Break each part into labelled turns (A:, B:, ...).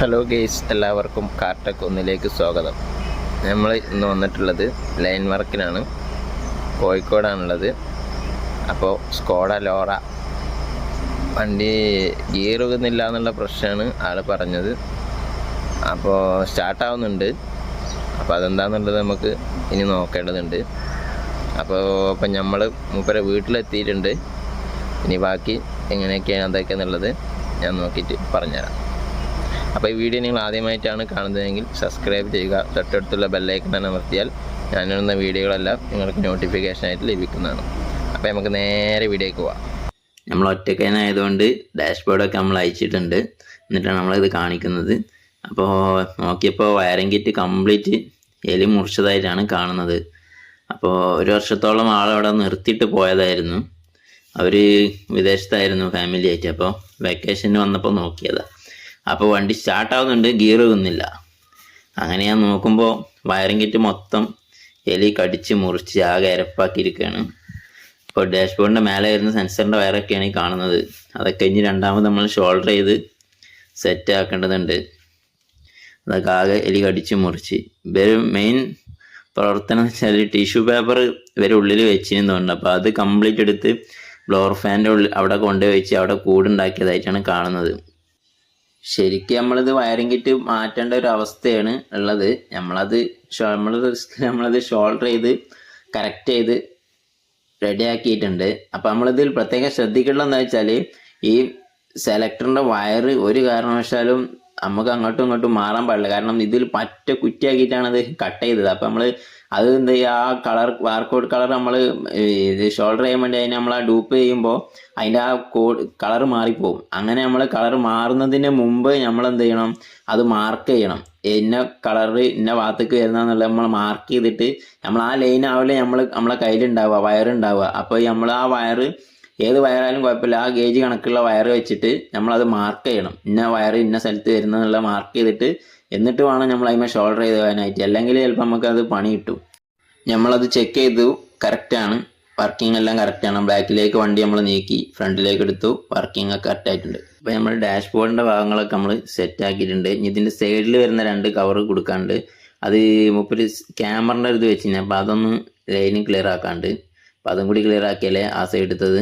A: Hello guys എല്ലാവർക്കും കാർട്ടക് ഒന്നിലേക്ക് സ്വാഗതം. നമ്മൾ ഇന്ന് വന്നിട്ടുള്ളത് ലൈൻ വർക്കിനാണ്. കോഴിക്കോടാണുള്ളത്. അപ്പോൾ സ്കോഡ ലോറ വണ്ടി ഗിയർ എന്നുള്ള പ്രശ്നമാണ് ആൾ പറഞ്ഞത്. അപ്പോൾ സ്റ്റാർട്ടാവുന്നുണ്ട് അപ്പോൾ അതെന്താണെന്നുള്ളത് നമുക്ക് ഇനി നോക്കേണ്ടതുണ്ട്. അപ്പോൾ ഇപ്പം നമ്മൾ മൂപ്പരെ വീട്ടിലെത്തിയിട്ടുണ്ട്. ഇനി ബാക്കി എങ്ങനെയൊക്കെയാണ് അതൊക്കെ എന്നുള്ളത് ഞാൻ നോക്കിയിട്ട് പറഞ്ഞുതരാം. അപ്പോൾ ഈ വീഡിയോ നിങ്ങൾ ആദ്യമായിട്ടാണ് കാണുന്നതെങ്കിൽ സബ്സ്ക്രൈബ് ചെയ്യുക. തൊട്ടടുത്തുള്ള ബെല്ലൈക്കൺ അമർത്തിയാൽ ഞാനിടുന്ന വീഡിയോകളെല്ലാം നിങ്ങൾക്ക് നോട്ടിഫിക്കേഷനായിട്ട് ലഭിക്കുന്നതാണ്. അപ്പോൾ നമുക്ക് നേരെ വീഡിയോയ്ക്ക് പോവാം.
B: നമ്മൾ ഒറ്റക്കാനായതുകൊണ്ട് ഡാഷ്ബോർഡൊക്കെ നമ്മൾ അയച്ചിട്ടുണ്ട്. എന്നിട്ടാണ് നമ്മളിത് കാണിക്കുന്നത്. അപ്പോൾ നോക്കിയപ്പോൾ വയറിംഗ് കിറ്റ് കംപ്ലീറ്റ് എലി മുറിച്ചതായിട്ടാണ് കാണുന്നത്. അപ്പോൾ ഒരു വർഷത്തോളം ആളവിടെ നിർത്തിയിട്ട് പോയതായിരുന്നു. അവർ വിദേശത്തായിരുന്നു ഫാമിലി ആയിട്ട്. അപ്പോൾ വെക്കേഷന് വന്നപ്പോൾ നോക്കിയതാണ് അപ്പോൾ വണ്ടി സ്റ്റാർട്ട് സ്റ്റാർട്ടാവുന്നുണ്ട് ഗിയർ ഒന്നില്ല അങ്ങനെ ഞാൻ നോക്കുമ്പോൾ വയറിംഗ് കിറ്റ് മൊത്തം എലി കടിച്ച് മുറിച്ച് ആകെ ഇരപ്പാക്കിയിരിക്കുകയാണ് ഇപ്പോൾ ഡാഷ്ബോർഡിന്റെ മേലെ വരുന്ന സെൻസറിന്റെ വയറൊക്കെയാണ് ഈ കാണുന്നത്. അതൊക്കെ ഇനി രണ്ടാമത് നമ്മൾ ഷോൾഡർ ചെയ്ത് സെറ്റ് ആക്കേണ്ടതുണ്ട്. അതൊക്കെ ആകെ എലി കടിച്ച് മുറിച്ച്. ഇവർ മെയിൻ പ്രവർത്തനം എന്ന് വെച്ചാൽ ടിഷ്യൂ പേപ്പർ ഇവർ ഉള്ളിൽ വെച്ചിരുന്നു തോന്നുന്നു. അപ്പോൾ അത് കംപ്ലീറ്റ് എടുത്ത് ബ്ലോർ ഫാന്റെ ഉള്ളിൽ അവിടെ കൊണ്ടുപോയി വെച്ച് അവിടെ കൂടുണ്ടാക്കിയതായിട്ടാണ് കാണുന്നത്. ശരിക്കും നമ്മളിത് വയറിംഗ് കിറ്റ് മാറ്റേണ്ട ഒരു അവസ്ഥയാണ് ഉള്ളത്. നമ്മളത് നമ്മൾ നമ്മളത് ഷോൾഡർ ചെയ്ത് കറക്റ്റ് ചെയ്ത് റെഡി ആക്കിയിട്ടുണ്ട്. അപ്പം നമ്മളിതിൽ പ്രത്യേകം ശ്രദ്ധിക്കേണ്ടതെന്ന് വെച്ചാൽ ഈ സെലക്ടറിന്റെ വയറ് ഒരു കാരണവശാലും നമുക്ക് അങ്ങോട്ടും ഇങ്ങോട്ടും മാറാൻ പാടില്ല. കാരണം ഇതിൽ പറ്റ കുറ്റിയാക്കിയിട്ടാണ് അത് കട്ട് ചെയ്തത്. അപ്പം നമ്മൾ അത് എന്ത് ചെയ്യുക? ആ കളർ ബാർകോഡ് കളർ നമ്മൾ ഇത് ഷോൾഡർ ചെയ്യാൻ വേണ്ടി അതിനെ നമ്മൾ ആ ഡൂപ്പ് ചെയ്യുമ്പോൾ അതിന്റെ ആ കോഡ് കളർ മാറിപ്പോകും അങ്ങനെ നമ്മൾ കളർ മാറുന്നതിന് മുമ്പ് നമ്മൾ എന്ത് ചെയ്യണം? അത് മാർക്ക് ചെയ്യണം. ഇന്ന കളർ ഇന്ന ഭാഗത്തേക്ക് വരുന്നതെന്നുള്ളത് നമ്മൾ മാർക്ക് ചെയ്തിട്ട് നമ്മൾ ആ ലൈൻ ആവില്ല നമ്മൾ നമ്മളെ കയ്യിലുണ്ടാവുക വയറുണ്ടാവുക അപ്പോൾ നമ്മൾ ആ വയറ് ഏത് വയറായാലും കുഴപ്പമില്ല. ആ ഗേജ് കണക്കുള്ള വയർ വെച്ചിട്ട് നമ്മളത് മാർക്ക് ചെയ്യണം. ഇന്ന വയർ ഇന്ന സ്ഥലത്ത് വരുന്നതെന്നുള്ള മാർക്ക് ചെയ്തിട്ട് എന്നിട്ട് വേണം നമ്മൾ അതിന്മേൽ ഷോൾഡർ ചെയ്ത് പോകാനായിട്ട്. അല്ലെങ്കിൽ ചിലപ്പോൾ നമുക്കത് പണി കിട്ടും. നമ്മളത് ചെക്ക് ചെയ്തു. കറക്റ്റാണ് വർക്കിംഗ് എല്ലാം കറക്റ്റാണ് ബാക്കിലേക്ക് വണ്ടി നമ്മൾ നീക്കി ഫ്രണ്ടിലേക്ക് എടുത്തു. വർക്കിംഗ് ഒക്കെ കറക്റ്റ് ആയിട്ടുണ്ട്. അപ്പോൾ നമ്മൾ ഡാഷ്ബോർഡിന്റെ ഭാഗങ്ങളൊക്കെ നമ്മൾ സെറ്റ് ആക്കിയിട്ടുണ്ട്. ഇനി ഇതിന്റെ സൈഡിൽ വരുന്ന രണ്ട് കവർ കൊടുക്കാണ്ട് അത് മുപ്പര് ക്യാമറിന്റെ ഇത് വെച്ചിരുന്നു അപ്പോൾ അതൊന്ന് ലൈന് ക്ലിയർ ആക്കാണ്ട്. അപ്പോൾ അതും കൂടി ക്ലിയർ ആക്കിയാലേ ആ സൈഡ് എടുത്തത്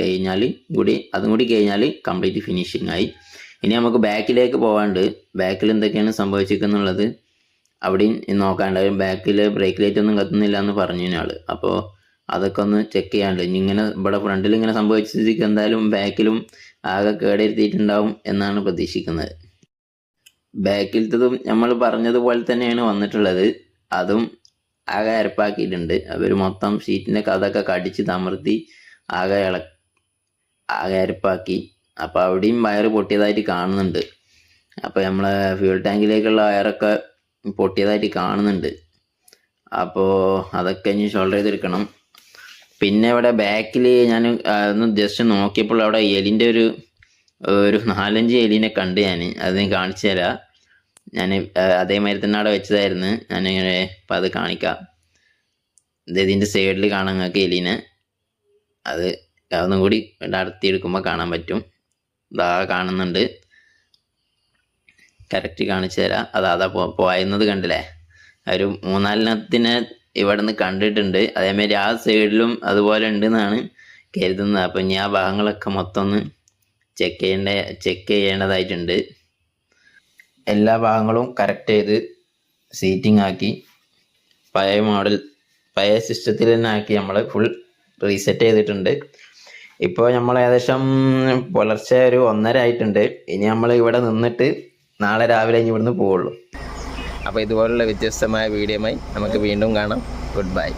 B: കഴിഞ്ഞാൽ കൂടി അതും കൂടി കഴിഞ്ഞാൽ കംപ്ലീറ്റ് ഫിനിഷിംഗ് ആയി. ഇനി നമുക്ക് ബാക്കിലേക്ക് പോകാണ്ട് ബാക്കിൽ എന്തൊക്കെയാണ് സംഭവിച്ചിരിക്കുന്നുള്ളത്? അവിടെയും നോക്കാണ്ട്. ബാക്കിൽ ബ്രേക്ക് ലൈറ്റ് ഒന്നും കത്തുന്നില്ല എന്ന് പറഞ്ഞു ആൾ അപ്പോൾ അതൊക്കെ ഒന്ന് ചെക്ക് ചെയ്യാണ്ട്. ഇനി ഇങ്ങനെ ഇവിടെ ഫ്രണ്ടിൽ ഇങ്ങനെ സംഭവിച്ചിരിക്കും. എന്തായാലും ബാക്കിലും ആകെ കേടെടുത്തിട്ടുണ്ടാവും എന്നാണ് പ്രതീക്ഷിക്കുന്നത്. ബാക്കിലത്തതും നമ്മൾ പറഞ്ഞതുപോലെ തന്നെയാണ് വന്നിട്ടുള്ളത്. അതും ആകെ അരപ്പാക്കിയിട്ടുണ്ട്. അവർ മൊത്തം ഷീറ്റിന്റെ കഥയൊക്കെ കടിച്ച് തമർത്തി ആകെ ഇള ആകെ അരപ്പാക്കി. അപ്പോൾ അവിടെയും വയറ് പൊട്ടിയതായിട്ട് കാണുന്നുണ്ട്. അപ്പോൾ നമ്മളെ ഫ്യൂൾ ടാങ്കിലേക്കുള്ള വയറൊക്കെ പൊട്ടിയതായിട്ട് കാണുന്നുണ്ട്. അപ്പോൾ അതൊക്കെ ഇനി ഷോൾഡർ ചെയ്തെടുക്കണം പിന്നെ ഇവിടെ ബാക്കിൽ ഞാൻ ഒന്ന് ജസ്റ്റ് നോക്കിയപ്പോൾ അവിടെ എലിന്റെ ഒരു ഒരു നാലഞ്ച് എലിനെ കണ്ട് ഞാൻ അത് ഞാൻ കാണിച്ചു തരാം. ഞാൻ അതേമാതിരി തന്നെ അവിടെ വെച്ചതായിരുന്നു. ഞാനിങ്ങനെ അപ്പം അത് കാണിക്കാം. ഇത് ഇതിന്റെ സൈഡിൽ കാണാൻ നിങ്ങൾക്ക് എലിനെ. അത് ഒന്നും കൂടി അടുത്തി എടുക്കുമ്പോൾ കാണാൻ പറ്റും. ഇതാ കാണുന്നുണ്ട്. കറക്റ്റ് കാണിച്ചു തരാം. അതാ അതാ പോയുന്നത് കണ്ടില്ലേ? ഒരു മൂന്നാലിനത്തിനെ ഇവിടെ നിന്ന് കണ്ടിട്ടുണ്ട്. അതേമാതിരി ആ സൈഡിലും അതുപോലെ ഉണ്ടെന്നാണ് കരുതുന്നത്. അപ്പം ഇനി ആ ഭാഗങ്ങളൊക്കെ മൊത്തം ഒന്ന് ചെക്ക് ചെയ്യേണ്ട ചെക്ക് ചെയ്യേണ്ടതായിട്ടുണ്ട്. എല്ലാ ഭാഗങ്ങളും കറക്റ്റ് ചെയ്ത് സീറ്റിംഗ് ആക്കി. പഴയ മോഡൽ പഴയ സിസ്റ്റത്തിൽ തന്നെ ആക്കി നമ്മൾ ഫുൾ റീസെറ്റ് ചെയ്തിട്ടുണ്ട്. ഇപ്പോൾ നമ്മൾ ഏകദേശം പുലർച്ചെ ഒരു ഒന്നര ആയിട്ടുണ്ട്. ഇനി നമ്മൾ ഇവിടെ നിന്നിട്ട് നാളെ രാവിലെ ഇനി ഇവിടുന്ന് പോവുള്ളൂ.
A: അപ്പോൾ ഇതുപോലുള്ള വ്യത്യസ്തമായ വീഡിയോയുമായി നമുക്ക് വീണ്ടും കാണാം. Good bye